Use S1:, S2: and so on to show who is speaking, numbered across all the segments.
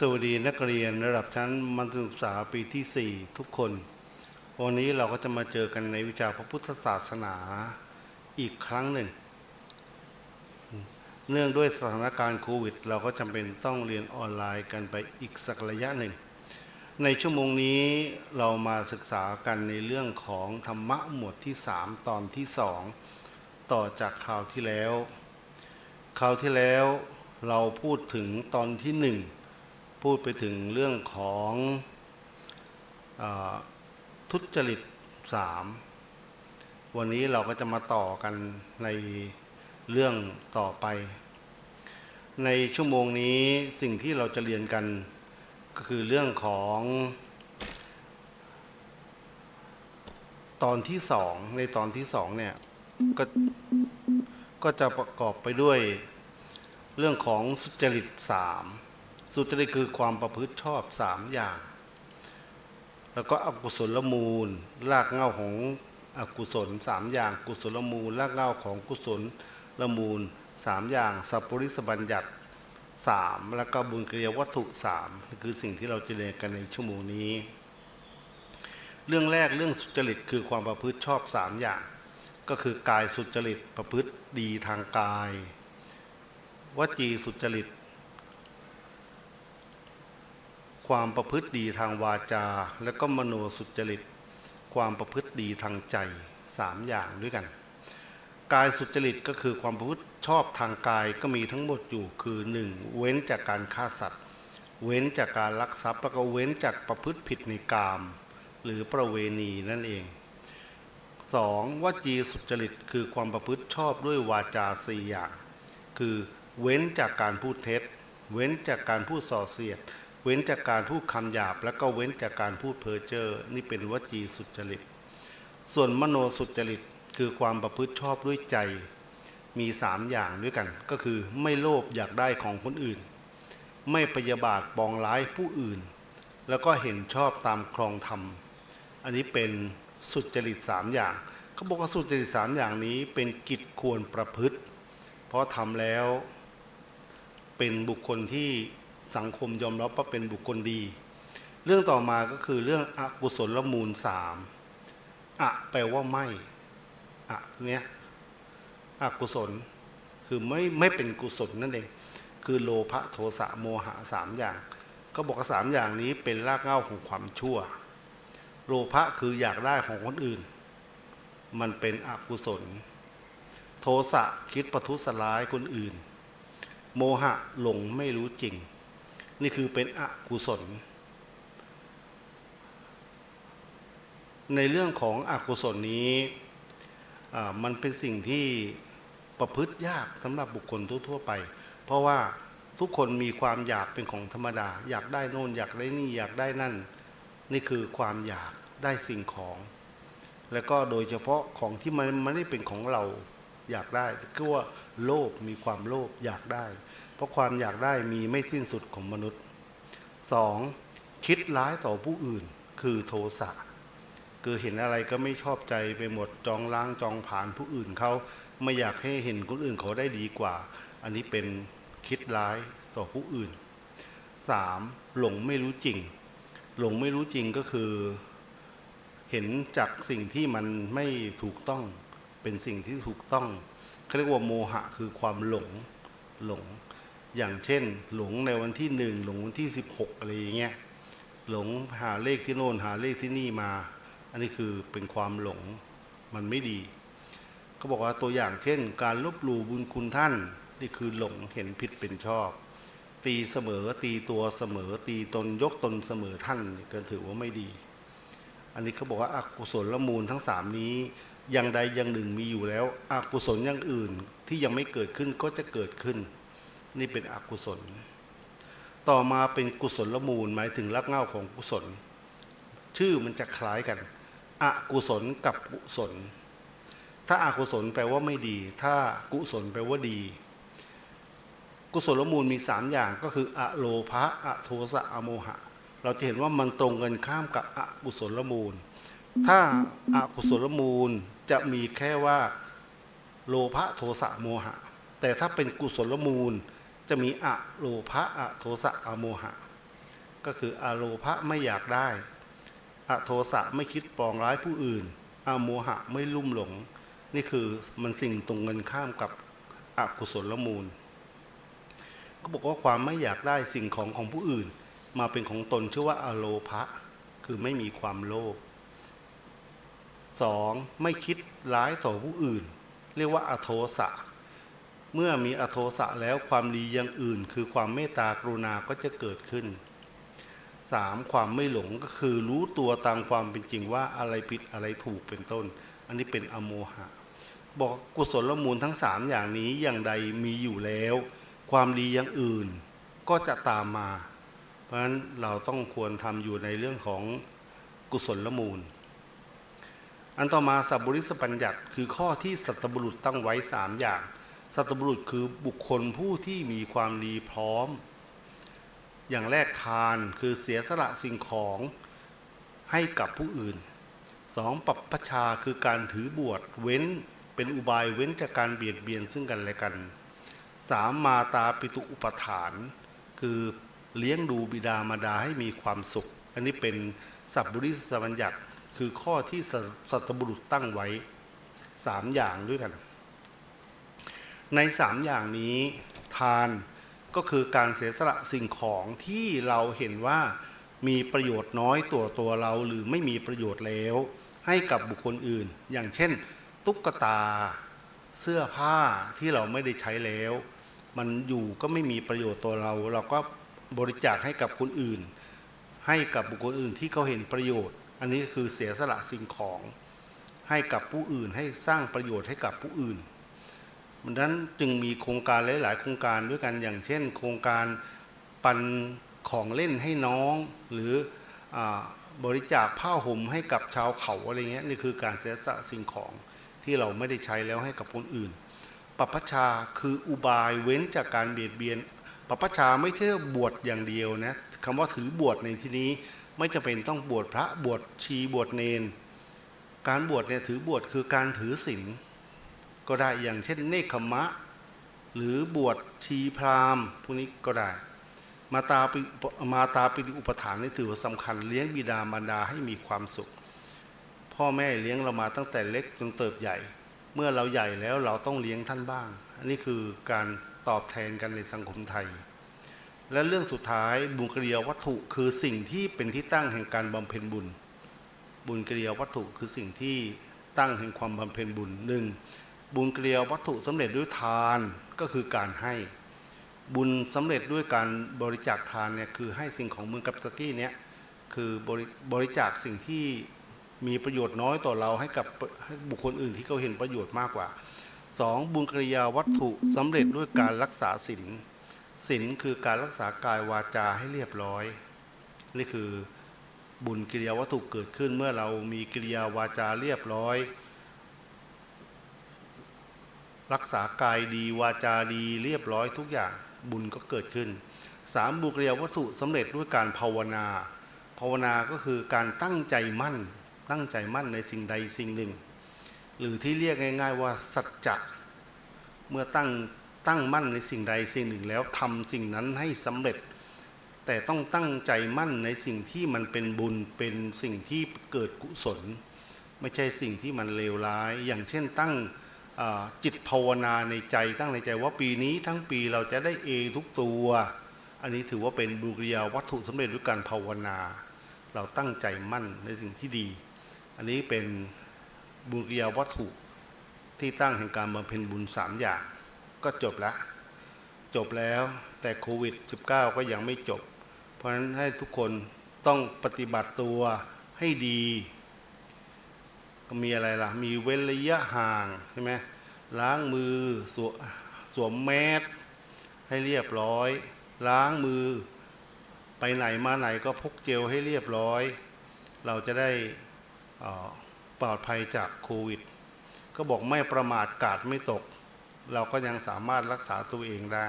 S1: สวัสดีนักเรียนระดับชั้นมัธยมศึกษาปีที่ 4 ทุกคน วันนี้เราก็จะมาเจอกันในวิชาพระพุทธศาสนาอีกครั้งหนึ่ง เนื่องด้วยสถานการณ์โควิด เราก็จำเป็นต้องเรียนออนไลน์กันไปอีกสักระยะหนึ่ง ในชั่วโมงนี้เรามาศึกษากันในเรื่องของธรรมะหมวดที่ 3 ตอนที่ 2 ต่อจากคราวที่แล้ว คราวที่แล้วเราพูดถึงตอนที่หนึ่ง พูดไปถึงเรื่องของอทุจริตสามวันนี้เราก็จะมาต่อกันในเรื่องต่อไป ในชั่วโมงนี้สิ่งที่เราจะเรียนกันก็คือเรื่องของ ตอนที่สองในตอนที่สองเนี่ยก็ก็จะประกอบไปด้วยเรื่องของสุจริตสาม สุจริตคือความประพฤติชอบสามอย่าง แล้วก็อกุศลมูลรากเง้าของอกุศลสามอย่าง กุศลมูลรากเง้าของกุศลละมูลสามอย่างสัพปริสบัญญัติสามแล้วก็บุญกิริยวัตถุสามนี่คือสิ่งที่เราจะเรียนกันในชั่วโมงนี้ เรื่องแรกเรื่องสุจริตคือความประพฤติชอบสามอย่าง ก็คือกายสุจริตประพฤติดีทางกาย วจีสุจริต ความประพฤติดีทางวาจา และก็มโนสุจริต ความประพฤติดีทางใจสามอย่างด้วยกัน กายสุจริตก็คือความประพฤติชอบทางกายก็มีทั้งหมดอยู่คือหนึ่งเว้นจากการฆ่าสัตว์ เว้นจากการลักทรัพย์แล้วก็เว้นจากประพฤติผิดในกาม หรือประเวณีนั่นเองสองวจีสุจริตคือความประพฤติชอบด้วยวาจาสี่อย่าง คือเว้นจากการพูดเท็จ เว้นจากการพูดส่อเสียด เว้นจากการพูดคำหยาบ แล้วก็เว้นจากการพูดเพ้อเจ้อนี่เป็นวจีสุจริต ส่วนมโนสุจริตคือความประพฤติชอบด้วยใจ มีสามอย่างด้วยกัน ก็คือไม่โลภอยากได้ของคนอื่น ไม่พยาบาทปองร้ายผู้อื่น แล้วก็เห็นชอบตามครองธรรม อันนี้เป็นสุจริตสามอย่างเขาบอกว่าสุจริตสามอย่างนี้เป็นกิจควรประพฤติ เพราะทำแล้วเป็นบุคคลที่ สังคมยอมรับว่าเป็นบุคคลดี เรื่องต่อมาก็คือเรื่องอกุศลมูลสามอะแปลว่าไม่อะเนี้ยอกุศลคือไม่ไม่เป็นกุศลนั่นเองคือโลภะโทสะโมหะสามอย่าง ก็บอกว่าสามอย่างนี้เป็นรากเหง้าของความชั่ว โลภะคืออยากได้ของคนอื่น มันเป็นอกุศล โทสะคิดประทุษร้ายคนอื่น โมหะหลงไม่รู้จริง นี่คือเป็นอกุศล ในเรื่องของอกุศลนี้มันเป็นสิ่งที่ประพฤติยากสำหรับบุคคลทั่วๆไป เพราะว่าทุกคนมีความอยากเป็นของธรรมดา อยากได้โน่นอยากได้นี่อยากได้นั่น นี่คือความอยากได้สิ่งของ แล้วก็โดยเฉพาะของที่มันไม่ได้เป็นของเรา อยากได้ก็ว่าโลภมีความโลภอยากได้ เพราะความอยากได้มีไม่สิ้นสุดของมนุษย์สองคิดร้ายต่อผู้อื่นคือโทสะคือเห็นอะไรก็ไม่ชอบใจไปหมดจองล้างจองผ่านผู้อื่นเขาไม่อยากให้เห็นคนอื่นเขาได้ดีกว่า อันนี้เป็นคิดร้ายต่อผู้อื่นสามหลงไม่รู้จริง หลงไม่รู้จริงก็คือ เห็นจากสิ่งที่มันไม่ถูกต้อง เป็นสิ่งที่ถูกต้องเขาเรียกว่าโมหะคือความหลงหลง อย่างเช่น หลงในวันที่หนึ่งหลงวันที่สิบหกอะไรอย่างเงี้ยหลงหาเลขที่โน่นหาเลขที่นี่มา อันนี้คือเป็นความหลงมันไม่ดีเขาบอกว่าตัวอย่างเช่น การลบหลู่บุญคุณท่าน นี่คือหลงเห็นผิดเป็นชอบ ตีเสมอตีตัวเสมอ ตีตนยกตนเสมอท่านก็ถือว่าไม่ดี อันนี้เขาบอกว่าอากุศลละมูลทั้งสามนี้ อย่างใดอย่างหนึ่งมีอยู่แล้วอกุศลอย่างอื่นที่ยังไม่เกิดขึ้นก็จะเกิดขึ้น นี่เป็นอกุศล ต่อมาเป็นกุศลละมูลหมายถึงรากเหง้าของกุศล ชื่อมันจะคล้ายกันอกุศลกับกุศล ถ้าอากุศลแปลว่าไม่ดี ถ้ากุศลแปลว่าดี กุศลมูลมีสามอย่างก็คืออะโลภะอะโทสะอโมหะ เราจะเห็นว่ามันตรงกันข้ามกับอกุศลมูล ถ้าอากุศลมูล จะมีแค่ว่าโลภะโทสะโมหะ แต่ถ้าเป็นกุศลมูล จะมีอะโลภะอะโทสะอะโมหะ ก็คืออะโลภะไม่อยากได้อะโทสะไม่คิดปองร้ายผู้อื่นอะโมหะไม่ลุ่มหลง นี่คือมันสิ่งตรงกันข้ามกับอกุศลมูล ก็บอกว่าความไม่อยากได้สิ่งของของผู้อื่น มาเป็นของตนชื่อว่าอโลภะคือไม่มีความโลภ สองไม่คิดร้ายต่อผู้อื่น เรียกว่าอโทสะ เมื่อมีอโทสะแล้วความดีอย่างอื่น คือความเมตตากรุณาก็จะเกิดขึ้นสามความไม่หลงก็คือรู้ตัวตามความเป็นจริงว่าอะไรผิดอะไรถูกเป็นต้น อันนี้เป็นอโมหะ บอกกุศลมูลทั้งสามอย่างนี้อย่างใดมีอยู่แล้ว ความดีอย่างอื่นก็จะตามมา เพราะฉะนั้นเราต้องควรทำอยู่ในเรื่องของกุศลมูล อันต่อมาสัพบุริสปัญญัติคือข้อที่สัตบุรุษตั้งไว้สามอย่าง สัตบุรุษคือบุคคลผู้ที่มีความดีพร้อม อย่างแรกทานคือเสียสละสิ่งของให้กับผู้อื่นสองปัปปชาคือการถือบวชเว้นเป็นอุบายเว้นจากการเบียดเบียนซึ่งกันและกันสามมาตาปิตุอุปฐาน คือเลี้ยงดูบิดามารดาให้มีความสุข อันนี้เป็นสัพบุริสบัญญัติ คือข้อที่สัตบุรุษตั้งไว้สามอย่างด้วยกัน ในสามอย่างนี้ทานก็คือการเสียสละสิ่งของที่เราเห็นว่ามีประโยชน์น้อยตัวตัวเราหรือไม่มีประโยชน์แล้ว ให้กับบุคคลอื่น อย่างเช่น ตุ๊กตา เสื้อผ้าที่เราไม่ได้ใช้แล้ว มันอยู่ก็ไม่มีประโยชน์ตัวเรา เราก็บริจาคให้กับคนอื่น ให้กับบุคคลอื่นที่เขาเห็นประโยชน์ อันนี้คือเสียสละสิ่งของให้กับผู้อื่นให้สร้างประโยชน์ให้กับผู้อื่นดังนั้นจึงมีโครงการหลาย ๆ โครงการด้วยกันอย่างเช่น โครงการปันของเล่นให้น้อง หรืออบริจาคผ้าห่มให้กับชาวเขาอะไรเงี้ยนี่คือการเสียสละสิ่งของที่เราไม่ได้ใช้แล้วให้กับคนอื่นปัปพชาคืออุบายเว้นจากการเบียดเบียนปัปพชาไม่ใช่บวชอย่างเดียวนะคำว่าถือบวชในที่นี้ ไม่จำเป็นต้องบวชพระบวชชีบวชเนน การบวชเนี่ยถือบวชคือการถือศีลก็ได้อย่างเช่นเนคขมะ หรือบวชชีพราหมณ์พวกนี้ก็ได้ มาตาปิมาตาปิอุปทานนี่ถือว่าสำคัญเลี้ยงบิดามารดาให้มีความสุข พ่อแม่เลี้ยงเรามาตั้งแต่เล็กจนเติบใหญ่ เมื่อเราใหญ่แล้วเราต้องเลี้ยงท่านบ้าง อันนี้คือการตอบแทนกันในสังคมไทย และเรื่องสุดท้ายบุญกิริยวัตถุคือสิ่งที่เป็นที่ตั้งแห่งการบำเพ็ญบุญ บุญกิริยวัตถุคือสิ่งที่ตั้งแห่งความบำเพ็ญบุญหนึ่งบุญกิริยวัตถุสำเร็จด้วยทานก็คือการให้ บุญสำเร็จด้วยการบริจาคทานเนี่ยคือให้สิ่งของมือกับตะกี้เนี่ยคือบริบริจาคสิ่งที่มีประโยชน์น้อยต่อเราให้กับให้บุคคลอื่นที่เขาเห็นประโยชน์มากกว่าสองบุญกิริยาวัตถุสำเร็จด้วยการรักษาศีล ศีลคือการรักษากายวาจาให้เรียบร้อย นี่คือบุญกิริยาวัตถุเกิดขึ้นเมื่อเรามีกิริยาวาจาเรียบร้อย รักษากายดีวาจาดีเรียบร้อยทุกอย่างบุญก็เกิดขึ้นสามบุญกิริยาวัตถุสำเร็จด้วยการภาวนา ภาวนาก็คือการตั้งใจมั่น ตั้งใจมั่นในสิ่งใดสิ่งหนึ่ง หรือที่เรียกง่าย ๆว่าสัจจะเมื่อตั้ง ตั้งมั่นในสิ่งใดสิ่งหนึ่งแล้วทำสิ่งนั้นให้สำเร็จ แต่ต้องตั้งใจมั่นในสิ่งที่มันเป็นบุญเป็นสิ่งที่เกิดกุศล ไม่ใช่สิ่งที่มันเลวร้าย อย่างเช่นตั้งจิตภาวนาในใจตั้งในใจว่าปีนี้ทั้งปีเราจะได้เอทุกตัว อันนี้ถือว่าเป็นบุริยาวัตถุสำเร็จด้วยการภาวนา เราตั้งใจมั่นในสิ่งที่ดี อันนี้เป็นบุริยาวัตถุที่ตั้งแห่งการบำเพ็ญบุญสามอย่าง ก็จบแล้วจบแล้วแต่โควิด -19 ก็ยังไม่จบ เพราะฉะนั้นให้ทุกคนต้องปฏิบัติตัวให้ดี ก็มีอะไรล่ะ มีเว้นระยะห่างใช่ไหมล้างมือสวสวมแมสให้เรียบร้อย ล้างมือ ไปไหนมาไหนก็พกเจลให้เรียบร้อย เราจะได้ปลอดภัยจากโควิด ก็บอกไม่ประมาทกาดไม่ตก เราก็ยังสามารถรักษาตัวเองได้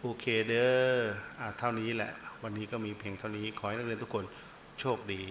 S1: โอเคเด้ออะเท่านี้แหละ วันนี้ก็มีเพียงเท่านี้ขอให้นักเรียนทุกคนโชคดี